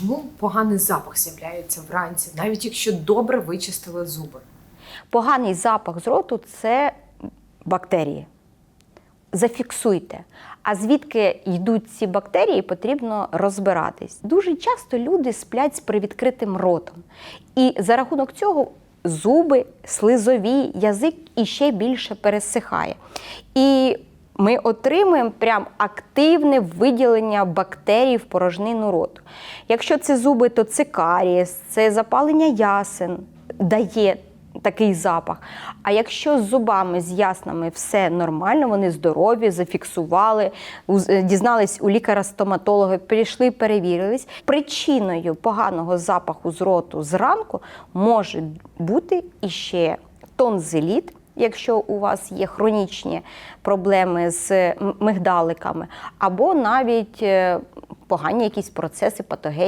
чому поганий запах з'являється вранці, навіть якщо добре вичистили зуби? Поганий запах з роту це бактерії. Зафіксуйте. А звідки йдуть ці бактерії, потрібно розбиратись. Дуже часто люди сплять з привідкритим ротом. І за рахунок цього зуби, слизові, язик іще більше пересихає. І ми отримуємо прям активне виділення бактерій в порожнину роту. Якщо це зуби, то це карієс, це запалення ясен дає такий запах. А якщо з зубами, з яснами все нормально, вони здорові, зафіксували, дізнались у лікаря-стоматолога, прийшли, перевірились. Причиною поганого запаху з роту зранку може бути іще тонзиліт, якщо у вас є хронічні проблеми з мигдаликами, або навіть е, погані якісь процеси патогенні.